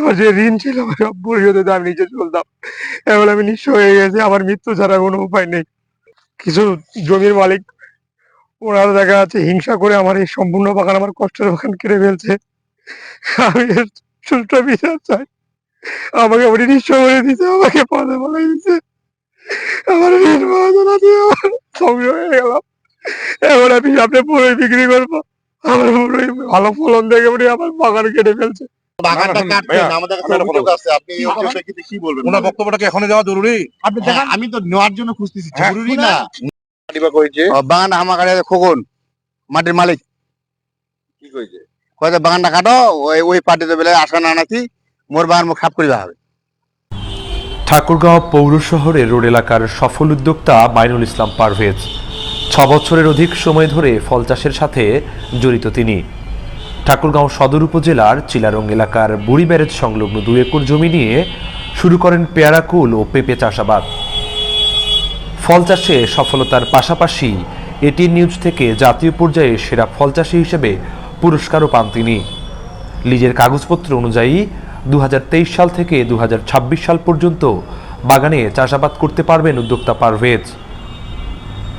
আমার যে ঋণ ছিল, আমার সব পরিশোধ হতে আমি নিজে চলতাম। এখন আমি নিঃস্ব হয়ে গেছি, আমার মৃত্যু ছাড়া কোনো উপায় নেই। কিছু জমির মালিক, ওনারা দেখা যাচ্ছে হিংসা করে আমার এই সম্পূর্ণ বাগান আমার কষ্টের বাগান কেড়ে ফেলছে। আমি সুষ্ঠু বিচার চাই। আমাকে উনি নিঃস্ব করে দিতে আমাকে পদে বলে দিতে আমার ঋণ মহাজনা দিয়ে আমার ধ্বংস হয়ে গেলাম। এখন আমি সামনে পুরোই বিক্রি করব। আমার পুরোই ভালো ফলন দেখে উনি আমার বাগান কেটে ফেলছে। হ্যাঁ, আমি তো নেওয়ার জন্য খুঁজতেছি হ্যাঁ, জরুরি না। বাগান আমার কাছে খোকন। মাটির মালিক। কি কইছে? কয়েছে বাগানটা কাটো ওই ওই পার্টিতে বেলে আসা না নাকি মোর বাগান মুখ করিবা হবে। ঠাকুরগাঁও পৌর শহরের রোড এলাকার সফল উদ্যোক্তা মাইনুল ইসলাম পারভেজ। ছ বছরের অধিক সময় ধরে ফল চাষের সাথে জড়িত তিনি। ঠাকুরগাঁও সদর উপজেলার চিলারং এলাকার বুড়ি ব্যারেজ সংলগ্ন দু একর জমি নিয়ে শুরু করেন পেয়ারাকুল ও পেঁপে চাষাবাদ। ফল চাষে সফলতার পাশাপাশি এটি নিউজ থেকে জাতীয় পর্যায়ে সেরা ফল চাষি হিসেবে পুরস্কারও পান তিনি। লিজের কাগজপত্র অনুযায়ী দু হাজার তেইশ সাল থেকে দু হাজার ছাব্বিশ সাল পর্যন্ত বাগানে চাষাবাদ করতে পারবেন উদ্যোক্তা পারভেজ।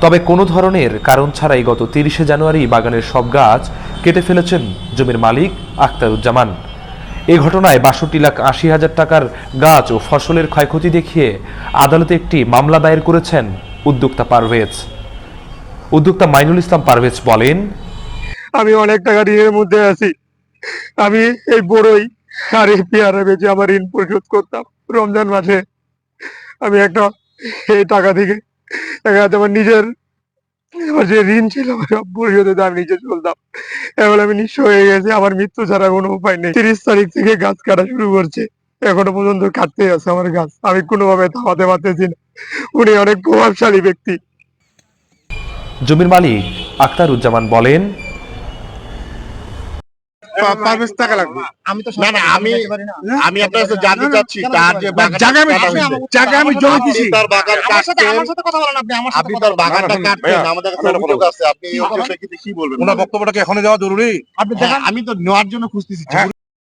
তবে কোনো ধরনের কারণ ছাড়াই গত তিরিশে জানুয়ারি বাগানের সব গাছ কেটে ফেলেছেন জমির মালিক আখতারুজ্জামান। এ ঘটনায় বাষট্টি লাখ আশি হাজার টাকার গাছ ও ফসলের ক্ষয়ক্ষতি দেখিয়ে আদালতে একটি মামলা দায়ের করেছেন উদ্যোক্তা পারভেজ। উদ্যোক্তা মাইনুল ইসলাম পারভেজ বলেন, আমি অনেক টাকা ঋণের মধ্যে আছি। আমি এই বড়ই আর এই পেয়ারা বেচে আমার ঋণ পরিশোধ করতাম রমজান মাসে। আমি একটা এই টাকা থেকে আমার নিজের আমার যে ঋণ ছিল সব পরিশোধ আমি নিচে চলতাম। এখন আমি নিঃস্ব হয়ে গেছি, আমার মৃত্যু ছাড়া কোনো উপায় নেই। তিরিশ তারিখ থেকে গাছ কাটা শুরু করছে। এখনও পর্যন্ত কাটতে আছে আমার গাছ। আমি কোনোভাবে থামাতে পারতেছি না। উনি অনেক প্রভাবশালী ব্যক্তি। জমির মালিক আখতারুজ্জামান বলেন পারভেজ টাকা লাগবে আমি তো না, না, আমি- যেতে পারি না। আমি আপনার কাছে জানতে না, না, চাচ্ছি তার যে জায়গা আমি- কাটা আমি- হয়েছে। আমি- জায়গা আমি জমি দিছি। তার বাগান আমার সাথে আমার সাথে কথা বলেন আপনি আমার সাথে আপনি তার। বাগানটা আমাদের কাছে অভিযোগ আছে আপনি এই অভিযোগটা কি কি বলবেন ওনার বক্তব্যটাকে এখনও দেওয়া জরুরি আপনি হ্যাঁ, আমি তো নেওয়ার জন্য খুঁজতেছি হ্যাঁ।